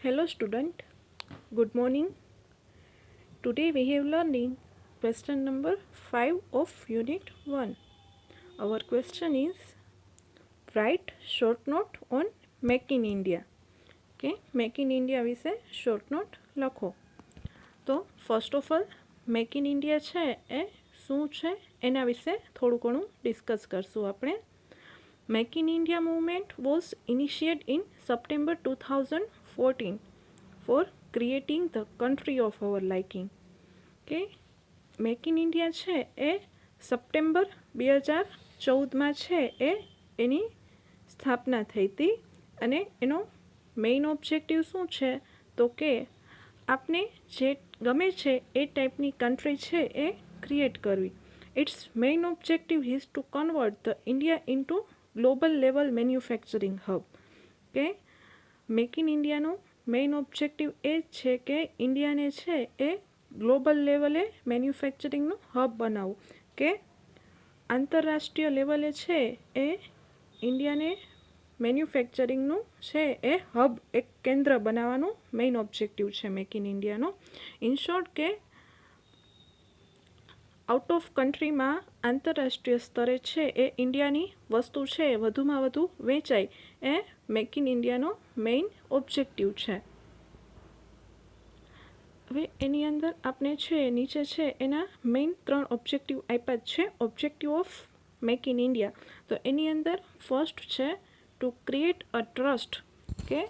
Hello student, good morning. Today we have learning question number 5 of unit 1. Our question is write short note on make in India. કે make in India વિશે short note લખો તો first of all make in India છે એ શું છે એના વિશે થોડું ઘણું ડિસ્કસ કરશું આપણે make in India movement was initiate in September two thousand fourteen for creating the country of our liking કે મેક ઇન ઇન્ડિયા છે એ સપ્ટેમ્બર બે હજાર ચૌદમાં છે એ એની સ્થાપના થઈ હતી અને એનો મેઇન ઓબ્જેક્ટિવ શું છે? તો કે આપને જે ગમે છે એ ટાઈપની કન્ટ્રી છે એ ક્રિએટ કરવી. It's main objective is to convert the India into global level manufacturing hub કે મેક ઇન ઇન્ડિયાનો મેઇન ઓબ્જેક્ટિવ એ જ છે કે ઇન્ડિયાને છે એ ગ્લોબલ લેવલે મેન્યુફેક્ચરિંગનું હબ બનાવવું. કે આંતરરાષ્ટ્રીય લેવલે છે એ ઇન્ડિયાને મેન્યુફેક્ચરિંગનું છે એ હબ એક કેન્દ્ર બનાવવાનું મેઇન ઓબ્જેક્ટિવ છે મેક ઇન ઇન્ડિયાનો ઇન શોર્ટ કે આઉટ ઓફ કન્ટ્રીમાં આંતરરાષ્ટ્રીય સ્તરે છે એ ઇન્ડિયાની વસ્તુ છે એ વધુમાં વધુ વેચાય. એ મેક ઇન ઇન્ડિયાનો મેઇન ઓબ્જેક્ટિવ છે. હવે એની અંદર આપણે છે, નીચે છે, એના મેઇન ત્રણ ઓબ્જેક્ટિવ આપ્યા જ છે objective of make in India તો એની અંદર ફર્સ્ટ છે ટુ ક્રિએટ અ ટ્રસ્ટ કે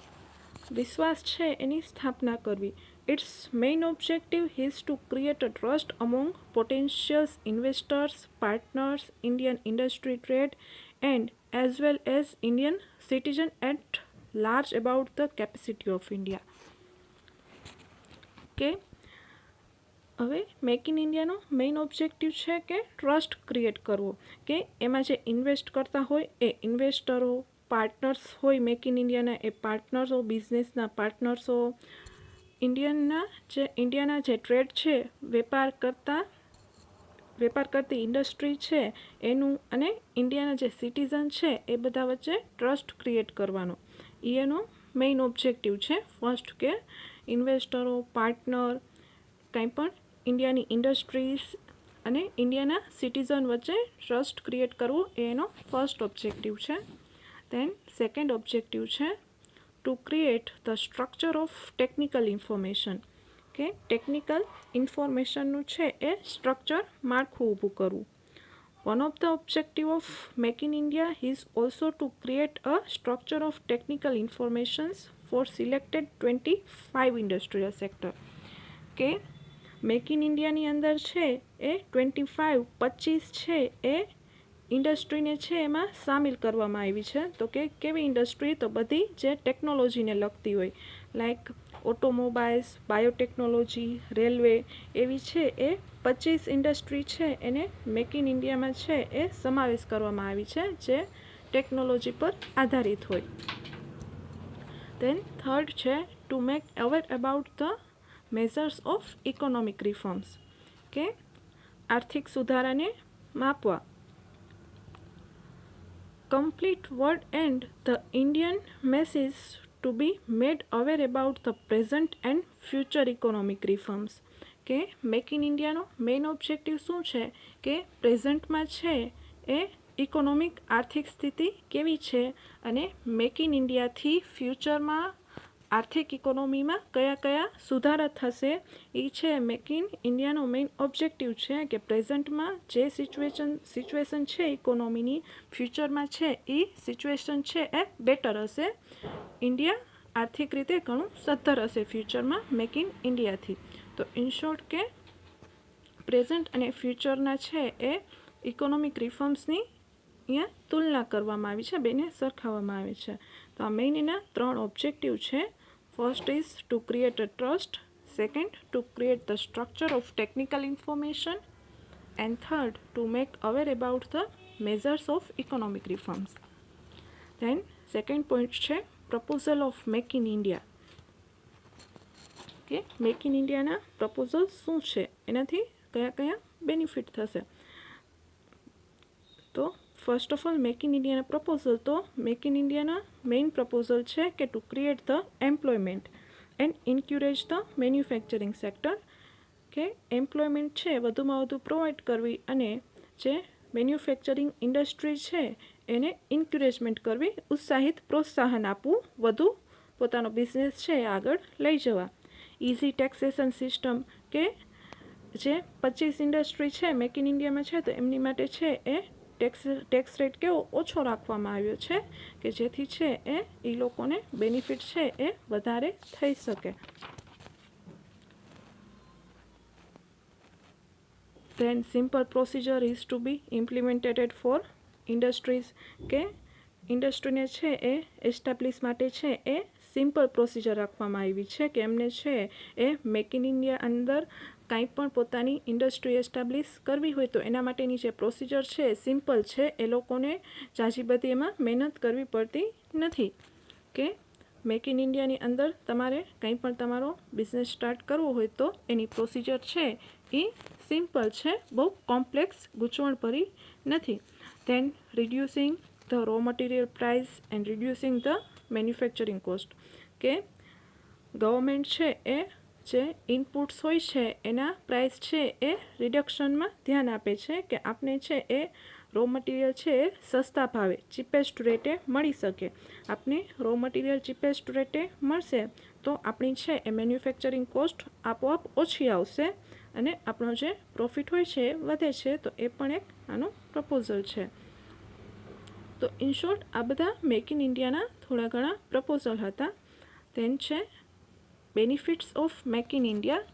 વિશ્વાસ છે એની સ્થાપના કરવી. It's main objective his to create a trust among potentials investors partners Indian industry trade and as well as Indian citizen at large about the capacity of India કે હવે make in ઇન્ડિયાનો main objective છે કે trust create કરવો. કે એમાં જે invest કરતા હોય એ ઇન્વેસ્ટરો પાર્ટનર્સ હોય મેક ઇન ઇન્ડિયાના એ પાર્ટનર્સો બિઝનેસના પાર્ટનર્સો ઇન્ડિયનના જે ઇન્ડિયાના જે ટ્રેડ છે, વેપાર કરતા વેપાર કરતી ઇન્ડસ્ટ્રી છે, એનું અને ઇન્ડિયાના જે સિટીઝન છે, એ બધા વચ્ચે ટ્રસ્ટ ક્રિએટ કરવાનો. એ એનો મેઇન ઓબ્જેક્ટિવ છે ફર્સ્ટ કે ઇન્વેસ્ટરો પાર્ટનર કંઈ પણ ઇન્ડિયાની ઇન્ડસ્ટ્રીઝ અને ઇન્ડિયાના સિટીઝન વચ્ચે ટ્રસ્ટ ક્રિએટ કરવું, એ એનો ફર્સ્ટ ઓબ્જેક્ટિવ છે. દેન સેકન્ડ ઓબ્જેક્ટિવ છે to create the structure of technical information કે ટેકનિકલ ઇન્ફોર્મેશનનું છે એ સ્ટ્રક્ચર માળખું ઊભું કરવું. One of the objective of make in India is also to create a structure of technical informations for selected twenty five industrial sector કે make in ઇન્ડિયાની અંદર છે એ ટ્વેન્ટી ફાઇવ પચીસ છે એ ઇન્ડસ્ટ્રીને છે એમાં સામેલ કરવામાં આવી છે. તો કે કેવી ઇન્ડસ્ટ્રી તો બધી જે ટેકનોલોજીને લગતી હોય. લાઈક ઓટોમોબાઈલ્સ, બાયોટેકનોલોજી, રેલવે એવી છે એ પચીસ ઇન્ડસ્ટ્રી છે એને મેક ઇન ઇન્ડિયામાં છે એ સમાવેશ કરવામાં આવી છે જે ટેકનોલોજી પર આધારિત હોય. દેન થર્ડ છે to make aware about the measures of economic reforms કે આર્થિક સુધારાને માપવા. Complete word and the Indian message to be made aware about the present and future economic reforms કે મેક ઇન ઇન્ડિયાનો મેઇન ઓબ્જેક્ટિવ શું છે? કે પ્રેઝન્ટમાં છે એ ઇકોનોમિક આર્થિક સ્થિતિ કેવી છે? અને મેક ઇન ઇન્ડિયાથી ફ્યુચરમાં આર્થિક ઇકોનોમીમાં કયા કયા સુધારા થશે? એ છે મેક ઇન ઇન્ડિયાનો મેઇન ઓબ્જેક્ટિવ છે કે પ્રેઝન્ટમાં જે સિચ્યુએશન સિચ્યુએશન છે ઇકોનોમીની ફ્યુચરમાં છે એ સિચ્યુએશન છે એ બેટર હશે. ઇન્ડિયા આર્થિક રીતે ઘણું સદ્ધર હશે ફ્યુચરમાં મેક ઇન ઇન્ડિયાથી. તો ઇન શોર્ટ કે પ્રેઝન્ટ અને ફ્યુચરના છે એ ઇકોનોમિક રિફોર્મ્સની અહીંયા તુલના કરવામાં આવી છે બેને સરખાવવામાં આવે છે. તો આ મેઇન એના ત્રણ ઓબ્જેક્ટિવ છે. First is to create a trust second to create the structure of technical information and third to make aware about the measures of economic reforms then second point છે proposal of make in India કે make in ઇન્ડિયાના proposal શું છે? એનાથી કયા કયા benefit થશે? તો first of all make in ઇન્ડિયાના પ્રપોઝલ તો મેક ઇન ઇન્ડિયાના મેઇન પ્રપોઝલ છે કે to create the employment and encourage the manufacturing sector કે એમ્પ્લોયમેન્ટ છે, વધુમાં વધુ પ્રોવાઈડ કરવી અને જે મેન્યુફેક્ચરિંગ ઇન્ડસ્ટ્રી છે એને ઇન્કરેજમેન્ટ કરવી, ઉત્સાહિત, પ્રોત્સાહન આપવું, વધુ પોતાનો બિઝનેસ છે આગળ લઈ જવા. ઇઝી ટેક્સેશન સિસ્ટમ કે જે પચીસ ઇન્ડસ્ટ્રી છે મેક ઇન ઇન્ડિયામાં છે, તો એમની માટે છે એ ટેક્સ ટેક્સ રેટ કેવો ઓછો રાખવામાં આવ્યો છે, કે જેથી છે એ એ લોકોને બેનિફિટ છે એ વધારે થઈ શકે. Then simple procedure is to be implemented for industries કે ઇન્ડસ્ટ્રીને છે એ એસ્ટાબ્લિશ માટે છે એ સિમ્પલ પ્રોસિજર રાખવામાં આવી છે કે એમને છે એ મેક ઇન ઇન્ડિયા અંદર કાંઈ પણ પોતાની ઇન્ડસ્ટ્રી એસ્ટાબ્લિશ કરવી હોય તો એના માટેની જે પ્રોસિજર છે એ સિમ્પલ છે, એ લોકોને જાજી બધી એમાં મહેનત કરવી પડતી નથી. કે મેક ઇન ઇન્ડિયાની અંદર તમારે કંઈ પણ તમારો બિઝનેસ સ્ટાર્ટ કરવો હોય તો એની પ્રોસિજર છે એ સિમ્પલ છે, બહુ કોમ્પ્લેક્સ ગૂંચવણભરી નથી. Then reducing the raw material price and reducing the manufacturing cost કે ગવર્મેન્ટ છે એ જે ઇનપુટ્સ હોય છે, એના પ્રાઇસ છે એ રિડક્શનમાં ધ્યાન આપે છે કે આપણે છે એ રો મટીરિયલ છે એ સસ્તા ભાવે ચીપેસ્ટ રેટે મળી શકે. આપને રો મટીરિયલ ચીપેસ્ટ રેટે મળશે, તો આપણી છે એ મેન્યુફેક્ચરિંગ કોસ્ટ આપોઆપ ઓછી આવશે. અને આપણો જે પ્રોફિટ હોય છે વધે છે, તો એ પણ એક આનું પ્રપોઝલ છે. તો ઇન શોર્ટ આ બધા મેક ઇન ઇન્ડિયાના થોડા ઘણા પ્રપોઝલ હતા. તેન છે benefits of make in India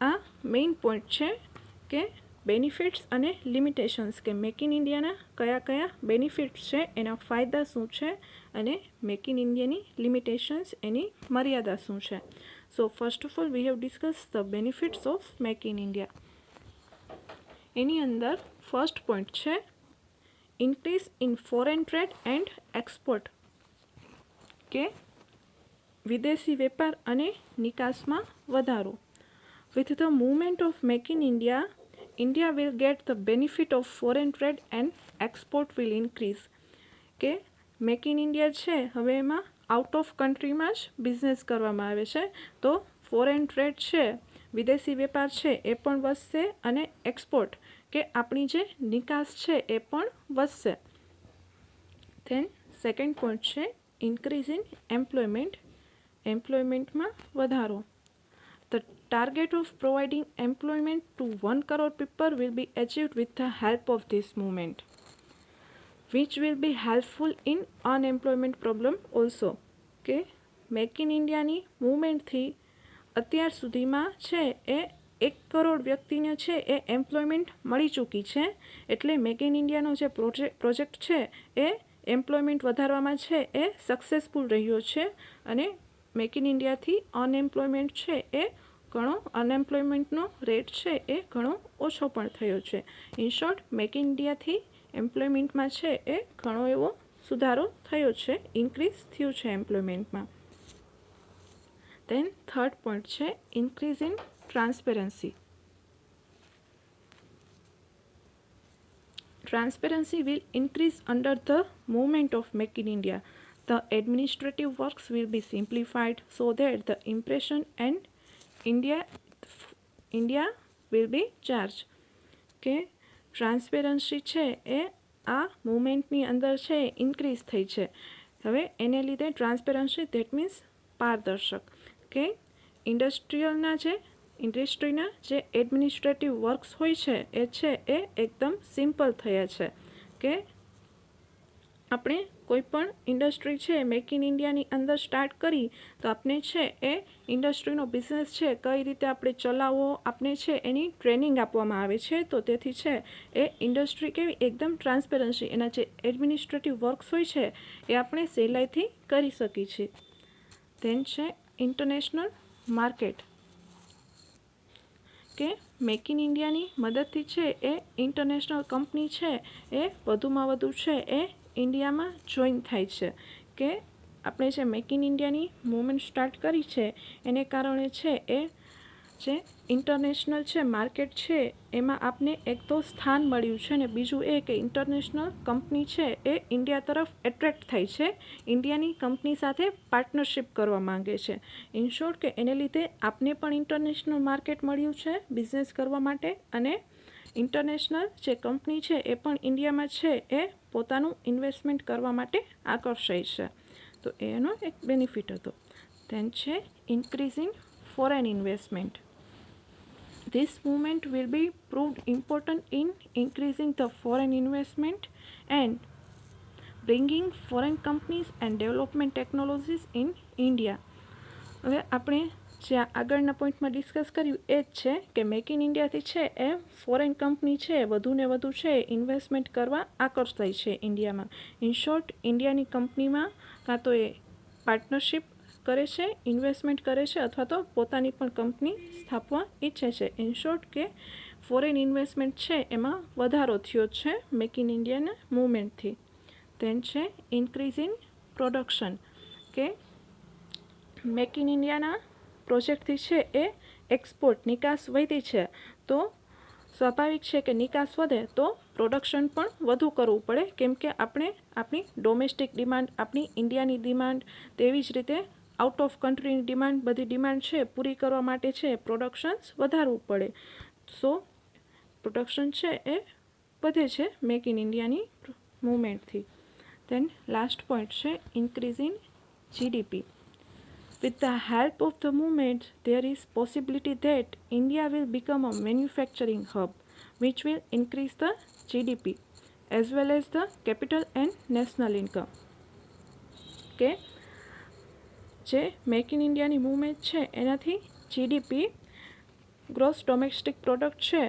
આ મેઇન પોઈન્ટ છે કે બેનિફિટ્સ અને લિમિટેશન્સ કે મેક ઇન ઇન્ડિયાના કયા કયા બેનિફિટ્સ છે, એના ફાયદા શું છે અને મેક ઇન ઇન્ડિયાની લિમિટેશન્સ એની મર્યાદા શું છે. So first of all we have discuss the benefits of make in India એની અંદર ફર્સ્ટ પોઈન્ટ છે increase in foreign trade and export કે વિદેશી વેપાર અને નિકાસમાં વધારો with the movement of make in India India will get the benefit of foreign trade and export will increase કે make in India છે હવે એમાં આઉટ ઓફ કન્ટ્રીમાં જ બિઝનેસ કરવામાં આવે છે. તો ફોરેન ટ્રેડ છે, વિદેશી વેપાર છે, એ પણ વધશે અને એક્સપોર્ટ કે આપણી જે નિકાસ છે, એ પણ વધશે. ધેન સેકન્ડ પોઈન્ટ છે ઇન્ક્રીઝ ઇન એમ્પ્લોયમેન્ટ એમ્પ્લોયમેન્ટમાં વધારો. The target of providing employment to one crore people will be achieved with the help of this movement which will be helpful in unemployment problem also, કે make in ઇન્ડિયાની મૂવમેન્ટથી અત્યાર સુધીમાં છે એ એક કરોડ વ્યક્તિને છે એ એમ્પ્લોયમેન્ટ મળી ચૂકી છે. એટલે મેક ઇન ઇન્ડિયાનો જે પ્રોજેક્ટ પ્રોજેક્ટ છે એ એમ્પ્લોયમેન્ટ વધારવામાં છે એ સક્સેસફુલ રહ્યો છે અને મેક ઇન ઇન્ડિયાથી અનએમ્પ્લોયમેન્ટ છે એ ઘણો અનએમ્પ્લોયમેન્ટનો રેટ છે એ ઘણો ઓછો પણ થયો છે. ઇન શોર્ટ મેક ઇન ઇન્ડિયાથી એમ્પ્લોયમેન્ટમાં છે એ ઘણો એવો સુધારો થયો છે ઇન્ક્રીઝ થયું છે એમ્પ્લોયમેન્ટમાં દેન થર્ડ પોઈન્ટ છે increase in transparency Transparency will increase under the movement of Make in India. The administrative works will be simplified so that the impression and India India will be charged. કે transparency છે એ આ મુમેન્ટની અંદર છે increase થઈ છે. હવે એને લીધે ટ્રાન્સપેરન્સી ધેટ મીન્સ પારદર્શક. કે ઇન્ડસ્ટ્રીયલના જે ઇન્ડસ્ટ્રીના જે એડમિનિસ્ટ્રેટિવ વર્ક્સ હોય છે, એ છે એ એકદમ સિમ્પલ થયા છે. કે આપણે કોઈ પણ ઇન્ડસ્ટ્રી છે મેક ઇન ઇન્ડિયાની અંદર સ્ટાર્ટ કરી, તો આપણે છે એ ઇન્ડસ્ટ્રીનો બિઝનેસ છે, કઈ રીતે આપણે ચલાવવો આપણે છે એની ટ્રેનિંગ આપવામાં આવે છે, તો તેથી છે એ ઇન્ડસ્ટ્રી કેવી એકદમ ટ્રાન્સપેરન્સી એના જે એડમિનિસ્ટ્રેટિવ વર્ક્સ હોય છે, એ આપણે સહેલાઈથી કરી શકીએ છીએ. ધેન છે ઇન્ટરનેશનલ માર્કેટ કે મેક ઇન ઇન્ડિયાની મદદથી છે એ ઇન્ટરનેશનલ કંપની છે એ વધુમાં વધુ છે એ ઇન્ડિયામાં જોઈન થાય છે. કે આપણે જે મેક ઇન ઇન્ડિયાની મુવમેન્ટ સ્ટાર્ટ કરી છે, એને કારણે છે એ જે ઇન્ટરનેશનલ છે માર્કેટ છે, એમાં આપને એક તો સ્થાન મળ્યું છે ને બીજું એ કે ઇન્ટરનેશનલ કંપની છે એ ઇન્ડિયા તરફ એટ્રેક્ટ થાય છે ઇન્ડિયાની કંપની સાથે પાર્ટનરશિપ કરવા માંગે છે. ઇન શોર્ટ કે એને લીધે આપને પણ ઇન્ટરનેશનલ માર્કેટ મળ્યું છે બિઝનેસ કરવા માટે અને ઇન્ટરનેશનલ જે કંપની છે એ પણ ઇન્ડિયામાં છે એ પોતાનું ઇન્વેસ્ટમેન્ટ કરવા માટે આકર્ષાય છે તો એનો એક બેનિફિટ હતો ધેન છે increase in foreign investment This movement will be proved important in increasing the foreign investment and bringing foreign companies and development technologies in India. હવે આપણે જે આગળના પોઈન્ટમાં ડિસ્કસ કર્યું એ જ છે કે મેક ઇન ઇન્ડિયાથી છે એ ફોરેન કંપની છે, વધુ ને વધુ છે, ઇન્વેસ્ટમેન્ટ કરવા આકર્ષાય છે ઇન્ડિયામાં. ઇન શોર્ટ, ઇન્ડિયાની કંપનીમાં કાં તો એ પાર્ટનરશિપ કરે છે, ઇન્વેસ્ટમેન્ટ કરે છે અથવા તો પોતાની પણ કંપની સ્થાપવા ઈચ્છે છે. ઇન શોર્ટ કે ફોરેન ઇન્વેસ્ટમેન્ટ છે એમાં વધારો થયો છે મેક ઇન ઇન્ડિયાના મૂવમેન્ટથી. ધેન છે ઇન્ક્રીઝ ઇન પ્રોડક્શન કે મેક ઇન ઇન્ડિયાના પ્રોજેક્ટથી છે એ એક્સપોર્ટ નિકાસ વધી છે. તો સ્વાભાવિક છે કે નિકાસ વધે તો પ્રોડક્શન પણ વધુ કરવું પડે. કેમ કે આપણે આપણી ડોમેસ્ટિક ડિમાન્ડ આપણી ઇન્ડિયાની ડિમાન્ડ તેવી જ રીતે આઉટ ઓફ કન્ટ્રીની ડિમાન્ડ બધી ડિમાન્ડ છે, પૂરી કરવા માટે છે પ્રોડક્શન્સ વધારવું પડે. સો પ્રોડક્શન છે એ વધે છે મેક ઇન ઇન્ડિયાની મૂવમેન્ટથી દેન લાસ્ટ પોઈન્ટ છે increase in GDP With the help of the movement, there is possibility that India will become a manufacturing hub, which will increase the GDP as well as the capital and national income. કે જે make in ઇન્ડિયાની movement છે એનાથી GDP gross domestic product છે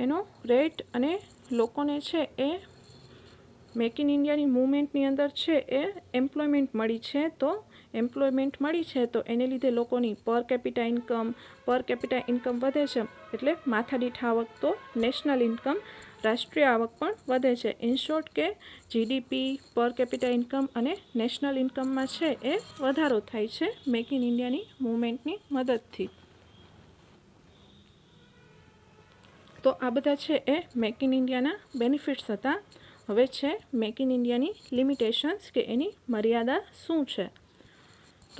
એનો rate અને લોકોને છે એ મેક ઇન ઇન્ડિયાની મૂવમેન્ટની અંદર છે એ એમ્પ્લોયમેન્ટ મળી છે તો એમ્પ્લોયમેન્ટ મળી છે, તો એને લીધે લોકોની per capita income, per capita income વધે છે. એટલે માથાદીઠ આવક તો નેશનલ ઇન્કમ, રાષ્ટ્રીય આવક પણ વધે છે. ઇન શોર્ટ કે જીડીપી પર કેપિટા ઇન્કમ અને નેશનલ ઇન્કમમાં છે એ વધારો થાય છે મેક ઇન ઇન્ડિયાની મૂવમેન્ટની મદદથી. તો આ બધા છે એ મેક ઇન ઇન્ડિયાના બેનિફિટ્સ હતા. હવે છે મેક ઇન ઇન્ડિયાની લિમિટેશન્સ કે એની મર્યાદા શું છે?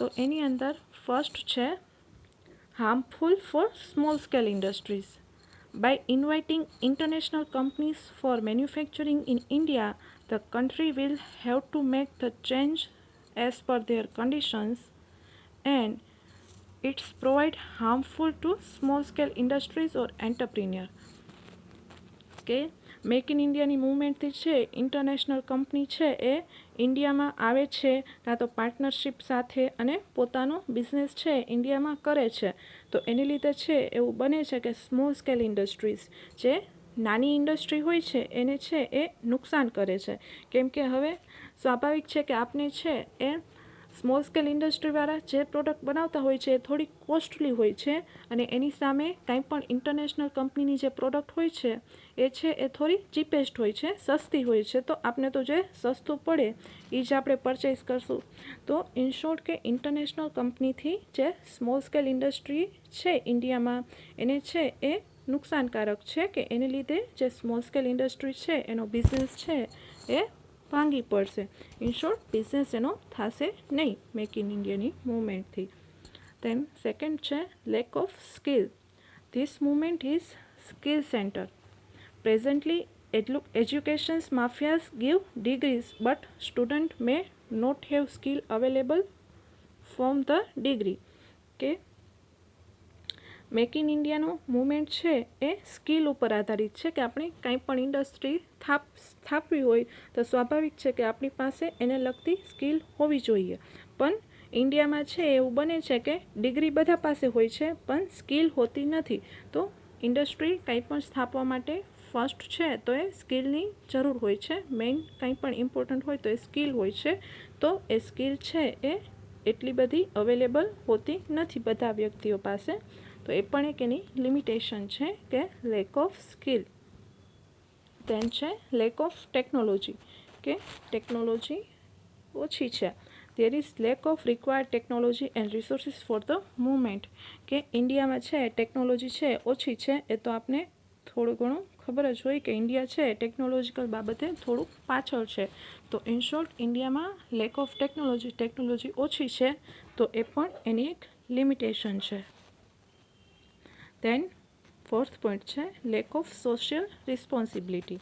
તો એની અંદર ફર્સ્ટ છે harmful for small scale industries by inviting international companies for manufacturing in India the country will have to make the change as per their conditions and its provide harmful to small scale industries or entrepreneur કે make in ઇન્ડિયાની મૂવમેન્ટથી છે international company છે એ ઇન્ડિયામાં આવે છે, કાં તો પાર્ટનરશિપ સાથે અને પોતાનો બિઝનેસ છે ઇન્ડિયામાં કરે છે. તો એની લીધે છે, એવું બને છે કે સ્મોલ સ્કેલ ઇન્ડસ્ટ્રીઝ જે નાની ઇન્ડસ્ટ્રી હોય છે, એને છે એ નુકસાન કરે છે. કેમ કે હવે સ્વાભાવિક છે કે આપને છે એ સ્મોલ સ્કેલ ઇન્ડસ્ટ્રીવાળા જે પ્રોડક્ટ બનાવતા હોય છે એ થોડી કોસ્ટલી હોય છે અને એની સામે કાંઈ પણ ઇન્ટરનેશનલ કંપનીની જે પ્રોડક્ટ હોય છે એ છે એ થોડી ચીપેસ્ટ હોય છે, સસ્તી હોય છે. તો આપણે તો જે સસ્તું પડે એ જ આપણે પરચેસ કરશું. તો ઇન શોર્ટ કે ઇન્ટરનેશનલ કંપનીથી જે સ્મોલ સ્કેલ ઇન્ડસ્ટ્રી છે ઇન્ડિયામાં, એને છે એ નુકસાનકારક છે કે એને લીધે જે સ્મોલ સ્કેલ ઇન્ડસ્ટ્રી છે, એનો બિઝનેસ છે એ ભાંગી પડશે. ઇન શોર્ટ બિઝનેસ એનો થશે નહીં. મેક ઇન ઇન્ડિયાની મૂવમેન્ટથી દેન સેકન્ડ છે lack of skill this movement is skill centre presently એટલું educations mafias give degrees but student may not have skill available from the degree કે મેક ઇન ઇન્ડિયાનો movement છે એ સ્કિલ ઉપર આધારિત છે કે આપણે કાંઈ પણ ઇન્ડસ્ટ્રી સ્થાપ સ્થાપવી હોય તો સ્વાભાવિક છે કે આપણી પાસે એને લગતી સ્કિલ હોવી જોઈએ. પણ ઇન્ડિયામાં છે એવું બને છે કે ડિગ્રી બધા પાસે હોય છે, પણ સ્કિલ હોતી નથી. તો ઇન્ડસ્ટ્રી કંઈ પણ સ્થાપવા માટે ફર્સ્ટ છે તો એ સ્કિલની જરૂર હોય છે. મેઇન કંઈ પણ ઇમ્પોર્ટન્ટ હોય તો એ સ્કિલ હોય છે. તો એ સ્કિલ છે એ એટલી બધી અવેલેબલ હોતી નથી બધા વ્યક્તિઓ પાસે. તો એ પણ એક એની લિમિટેશન છે કે લેક ઓફ સ્કિલ તેમ છે લેક ઓફ ટેકનોલોજી કે ટેકનોલોજી ઓછી છે. There is lack of required technology and resources for the movement કે ઇન્ડિયામાં છે ટેકનોલોજી છે, ઓછી છે, એ તો આપને થોડું ઘણું ખબર જ હોય કે ઇન્ડિયા છે ટેકનોલોજીકલ બાબતે થોડુંક પાછળ છે. તો ઇન શોર્ટ ઇન્ડિયામાં લેક ઓફ ટેકનોલોજી ટેકનોલોજી ઓછી છે, તો એ પણ એની એક લિમિટેશન છે. દેન fourth point છે lack of social responsibility.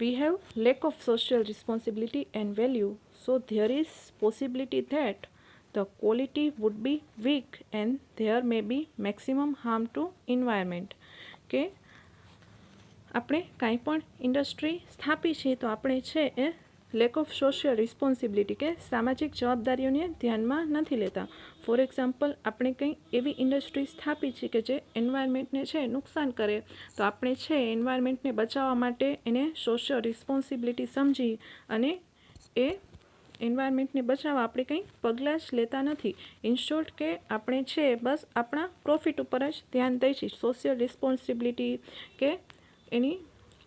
we have lack of social responsibility and value so there is possibility that the quality would be weak and there may be maximum harm to environment કે આપણે કાંઈ પણ industry સ્થાપી છે તો આપણે છે એ લેક ઓફ સોશિયલ રિસ્પોન્સિબિલિટી કે સામાજિક જવાબદારીઓને ધ્યાનમાં નથી લેતા. ફોર એક્ઝામ્પલ આપણે કંઈ એવી ઇન્ડસ્ટ્રી સ્થાપી છે કે જે એન્વાયરમેન્ટને છે નુકસાન કરે. તો આપણે છે એન્વાયરમેન્ટને બચાવવા માટે એને સોશિયલ રિસ્પોન્સિબિલિટી સમજી અને એ એન્વાયરમેન્ટને બચાવવા આપણે કંઈ પગલાં જ લેતા નથી. ઇન કે આપણે છે બસ આપણા પ્રોફિટ ઉપર જ ધ્યાન દઈ છીએ સોશિયલ રિસ્પોન્સિબિલિટી કે એની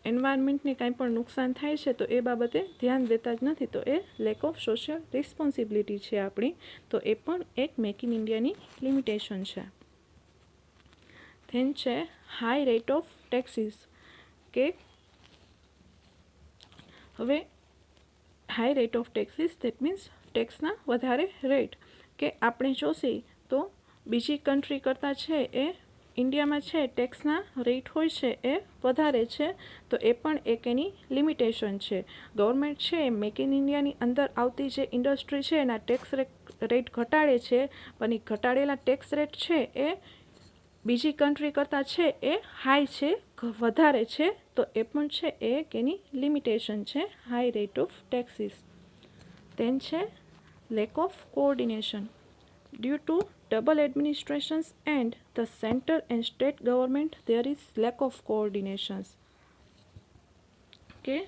એન્વાયરમેન્ટને કાંઈ પણ નુકસાન થાય છે, તો એ બાબતે ધ્યાન દેતા જ નથી. તો એ લેક ઓફ સોશિયલ રિસ્પોન્સિબિલિટી છે આપણી. તો એ પણ એક મેક ઇન ઇન્ડિયાની લિમિટેશન છે. ધેન છે હાઈ રેટ ઓફ ટેક્સીસ કે હવે high rate of taxes that means ટેક્સના વધારે રેટ કે આપણે જોશે તો બીજી કન્ટ્રી કરતાં છે એ ઇન્ડિયામાં છે, ટેક્સના રેટ હોય છે એ વધારે છે, તો એ પણ એક એની લિમિટેશન છે. ગવર્મેન્ટ છે મેક ઇન ઇન્ડિયાની અંદર આવતી જે ઇન્ડસ્ટ્રી છે, એના ટેક્સ રેટ ઘટાડે છે, પણ એ ઘટાડેલા ટેક્સ રેટ છે એ બીજી કન્ટ્રી કરતાં છે એ હાઈ છે વધારે છે, તો એ પણ છે એ એક એની લિમિટેશન છે, high rate of taxes. Then છે lack of coordination due to double administrations and the center and state government, there is lack of coordinations. કે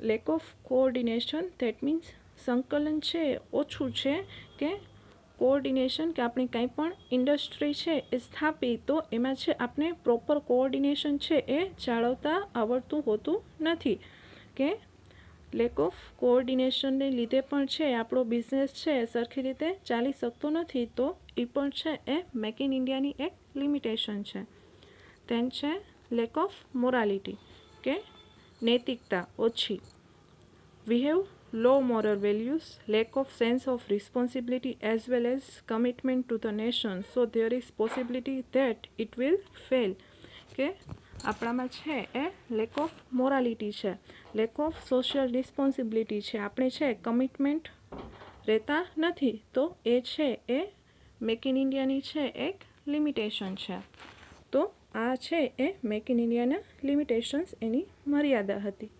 lack of coordination that means સંકલન છે, ઓછું છે, કે કોઓર્ડિનેશન કે આપણે કંઈ પણ ઇન્ડસ્ટ્રી છે એ સ્થાપી, તો એમાં છે આપણે પ્રોપર કોઓર્ડિનેશન છે એ જાળવતા આવડતું હોતું નથી. કે લેક ઓફ કોઓર્ડિનેશનને લીધે પણ છે, આપણો બિઝનેસ છે સરખી રીતે ચાલી શકતો નથી, તો એ પણ છે એ મેક ઇન ઇન્ડિયાની એક લિમિટેશન છે. તેન છે લેક ઓફ મોરાલિટી કે નૈતિકતા ઓછી. We have low moral values lack of sense of responsibility as well as commitment to the nation so there is possibility that it will fail કે આપણામાં છે એ લેક ઓફ મોરાલિટી છે. Lack of social responsibility છે. આપણે છે commitment રહેતા નથી, તો એ છે એ મેક ઇન ઇન્ડિયાની છે એક લિમિટેશન છે. તો આ છે એ મેક ઇન ઇન્ડિયાના લિમિટેશન્સ એની મર્યાદા હતી.